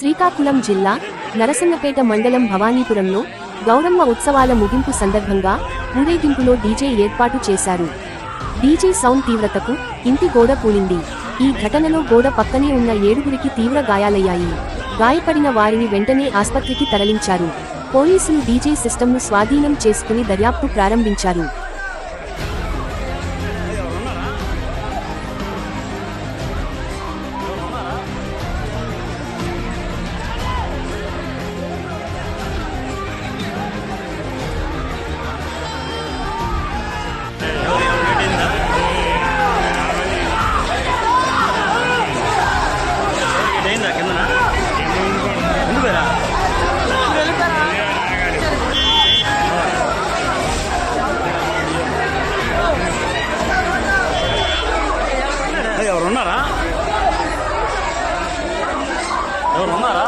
శ్రీకాకుళం జిల్లా నరసన్నపేట మండలం భవానీపురంలో గౌరమ్మ ఉత్సవాల ముగింపు సందర్భంగా ఊరేగింపులో డీజే ఏర్పాటు చేశారు. డీజే సౌండ్ తీవ్రతకు ఇంటి గోడ కూలింది. ఈ ఘటనలో గోడ పక్కనే ఉన్న ఏడుగురికి తీవ్ర గాయాలయ్యాయి. గాయపడిన వారిని వెంటనే ఆస్పత్రికి తరలించారు. పోలీసులు డీజే సిస్టమ్ను స్వాధీనం చేసుకుని దర్యాప్తు ప్రారంభించారు. ఎవరు ఉన్నారా ఎవరు ఉన్నారా